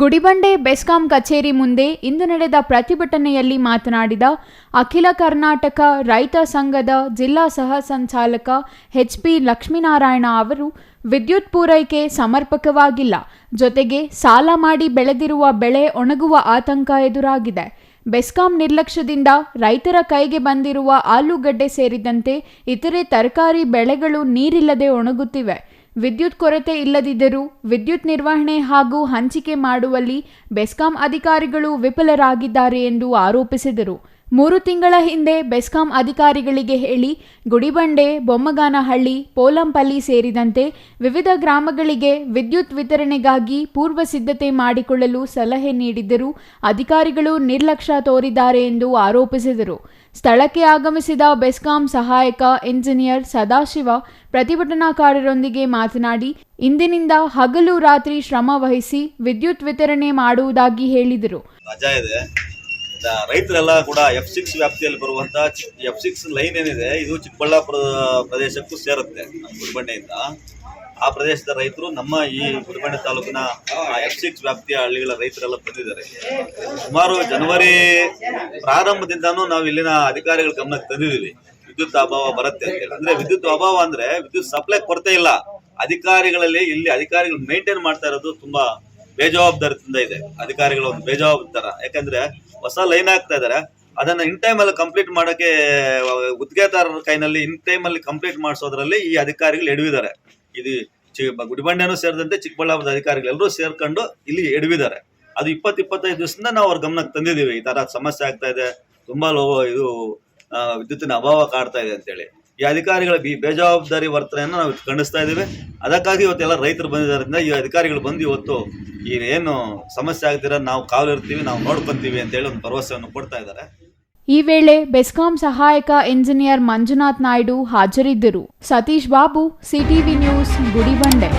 ಗುಡಿಬಂಡೆ ಬೆಸ್ಕಾಂ ಕಚೇರಿ ಮುಂದೆ ಇಂದು ನಡೆದ ಪ್ರತಿಭಟನೆಯಲ್ಲಿ ಮಾತನಾಡಿದ ಅಖಿಲ ಕರ್ನಾಟಕ ರೈತ ಸಂಘದ ಜಿಲ್ಲಾ ಸಹ ಸಂಚಾಲಕ ಎಚ್ ಪಿ ಲಕ್ಷ್ಮೀನಾರಾಯಣ ಅವರು ವಿದ್ಯುತ್ ಪೂರೈಕೆ ಸಮರ್ಪಕವಾಗಿಲ್ಲ, ಜೊತೆಗೆ ಸಾಲ ಮಾಡಿ ಬೆಳೆದಿರುವ ಬೆಳೆ ಒಣಗುವ ಆತಂಕ ಎದುರಾಗಿದೆ. ಬೆಸ್ಕಾಂ ನಿರ್ಲಕ್ಷ್ಯದಿಂದ ರೈತರ ಕೈಗೆ ಬಂದಿರುವ ಆಲೂಗಡ್ಡೆ ಸೇರಿದಂತೆ ಇತರೆ ತರಕಾರಿ ಬೆಳೆಗಳು ನೀರಿಲ್ಲದೆ ಒಣಗುತ್ತಿವೆ. ವಿದ್ಯುತ್ ಕೊರತೆ ಇಲ್ಲದಿದ್ದರೂ ವಿದ್ಯುತ್ ನಿರ್ವಹಣೆ ಹಾಗೂ ಹಂಚಿಕೆ ಮಾಡುವಲ್ಲಿ ಬೆಸ್ಕಾಂ ಅಧಿಕಾರಿಗಳು ವಿಫಲರಾಗಿದ್ದಾರೆ ಎಂದು ಆರೋಪಿಸಿದರು. ಮೂರು ತಿಂಗಳ ಹಿಂದೆ ಬೆಸ್ಕಾಂ ಅಧಿಕಾರಿಗಳಿಗೆ ಹೇಳಿ ಗುಡಿಬಂಡೆ, ಬೊಮ್ಮಗಾನಹಳ್ಳಿ, ಪೋಲಂಪಲ್ಲಿ ಸೇರಿದಂತೆ ವಿವಿಧ ಗ್ರಾಮಗಳಿಗೆ ವಿದ್ಯುತ್ ವಿತರಣೆಗಾಗಿ ಪೂರ್ವ ಸಿದ್ಧತೆ ಮಾಡಿಕೊಳ್ಳಲು ಸಲಹೆ ನೀಡಿದ್ದರೂ ಅಧಿಕಾರಿಗಳು ನಿರ್ಲಕ್ಷ್ಯ ತೋರಿದ್ದಾರೆ ಎಂದು ಆರೋಪಿಸಿದರು. ಸ್ಥಳಕ್ಕೆ ಆಗಮಿಸಿದ ಬೆಸ್ಕಾಂ ಸಹಾಯಕ ಇಂಜಿನಿಯರ್ ಸದಾಶಿವ ಪ್ರತಿಭಟನಾಕಾರರೊಂದಿಗೆ ಮಾತನಾಡಿ, ಇಂದಿನಿಂದ ಹಗಲು ರಾತ್ರಿ ಶ್ರಮ ವಹಿಸಿ ವಿದ್ಯುತ್ ವಿತರಣೆ ಮಾಡುವುದಾಗಿ ಹೇಳಿದರು. ರೈತರೆಲ್ಲ ಕೂಡ ಎಫ್ ಸಿಕ್ಸ್ ವ್ಯಾಪ್ತಿಯಲ್ಲಿ ಬರುವಂತ ಎಫ್ ಸಿಕ್ಸ್ ಲೈನ್ ಏನಿದೆ, ಇದು ಚಿಕ್ಕಬಳ್ಳಾಪುರ ಪ್ರದೇಶಕ್ಕೂ ಸೇರುತ್ತೆ ನಮ್ಮ ಆ ಪ್ರದೇಶದ ರೈತರು ನಮ್ಮ ಈ ಗುಡಿಬಂಡೆ ತಾಲೂಕಿನ ಎಫ್ ಸಿಕ್ಸ್ ವ್ಯಾಪ್ತಿಯ ಹಳ್ಳಿಗಳ ರೈತರೆಲ್ಲ ಬಂದಿದ್ದಾರೆ. ಸುಮಾರು ಜನವರಿ ಪ್ರಾರಂಭದಿಂದನೂ ನಾವು ಇಲ್ಲಿನ ಅಧಿಕಾರಿಗಳ ಗಮನಕ್ಕೆ ತಂದಿದ್ದೀವಿ. ವಿದ್ಯುತ್ ಅಭಾವ ಬರುತ್ತೆ ಅಂತ. ಅಂದ್ರೆ ವಿದ್ಯುತ್ ಅಭಾವ ಅಂದ್ರೆ ವಿದ್ಯುತ್ ಸಪ್ಲೈ ಕೊರತೆ ಇಲ್ಲ. ಅಧಿಕಾರಿಗಳಲ್ಲಿ ಇಲ್ಲಿ ಅಧಿಕಾರಿಗಳು ಮೇಂಟೈನ್ ಮಾಡ್ತಾ ಇರೋದು ತುಂಬಾ ಬೇಜವಾಬ್ದಾರಿಯಿಂದ ಇದೆ. ಅಧಿಕಾರಿಗಳ ಒಂದು ಬೇಜವಾಬ್ದಾರ. ಯಾಕಂದ್ರೆ ಹೊಸ ಲೈನ್ ಹಾಕ್ತಾ ಇದಾರೆ. ಅದನ್ನ ಇನ್ ಟೈಮ್ ಅಲ್ಲಿ ಕಂಪ್ಲೀಟ್ ಮಾಡೋಕೆ ಗುತ್ತಿಗೆದಾರರ ಕೈನಲ್ಲಿ ಇನ್ ಟೈಮ್ ಅಲ್ಲಿ ಕಂಪ್ಲೀಟ್ ಮಾಡಿಸೋದ್ರಲ್ಲಿ ಈ ಅಧಿಕಾರಿಗಳು ಎಡವಿದ್ದಾರೆ. ಇದು ಚಿ ಗುಡಿಬಂಡೆನೂ ಸೇರಿದಂತೆ ಚಿಕ್ಕಬಳ್ಳಾಪುರದ ಅಧಿಕಾರಿಗಳು ಎಲ್ಲರೂ ಸೇರ್ಕೊಂಡು ಇಲ್ಲಿ ಎಡವಿದ್ದಾರೆ. ಅದು ಇಪ್ಪತ್ತು ಇಪ್ಪತ್ತೈದು ದಿವಸದಿಂದ ನಾವು ಅವ್ರ ಗಮನಕ್ಕೆ ತಂದಿದ್ದೀವಿ. ಈ ತರ ಸಮಸ್ಯೆ ಆಗ್ತಾ ಇದೆ. ತುಂಬಾ ಇದು ವಿದ್ಯುತ್ತಿನ ಅಭಾವ ಕಾಡ್ತಾ ಇದೆ ಅಂತೇಳಿ. ಈ ಅಧಿಕಾರಿಗಳ ಬಿ ಬೇಜವಾಬ್ದಾರಿ ವರ್ತನೆಯನ್ನು ನಾವು ಖಂಡಿಸ್ತಾ ಇದ್ದೇವೆ. ಅದಕ್ಕಾಗಿ ಇವತ್ತೆಲ್ಲ ರೈತರು ಬಂದಿದ್ದರಿಂದ ಈ ಅಧಿಕಾರಿಗಳು ಬಂದು ಇವತ್ತು ಈ ಏನು ಸಮಸ್ಯೆ ಆಗ್ತಿರೋ ನಾವು ಕಾವಲಿರ್ತೀವಿ ನಾವು ನೋಡ್ಕೊಂತೀವಿ ಅಂತೇಳಿ ಒಂದು ಭರವಸೆಯನ್ನು ಕೊಡ್ತಾ ಇದ್ದಾರೆ. ಈ ವೇಳೆ ಬೆಸ್ಕಾಂ ಸಹಾಯಕ ಇಂಜಿನಿಯರ್ ಮಂಜುನಾಥ್ ನಾಯ್ಡು ಹಾಜರಿದ್ದರು. Satish Babu, CTV news, Gudibande.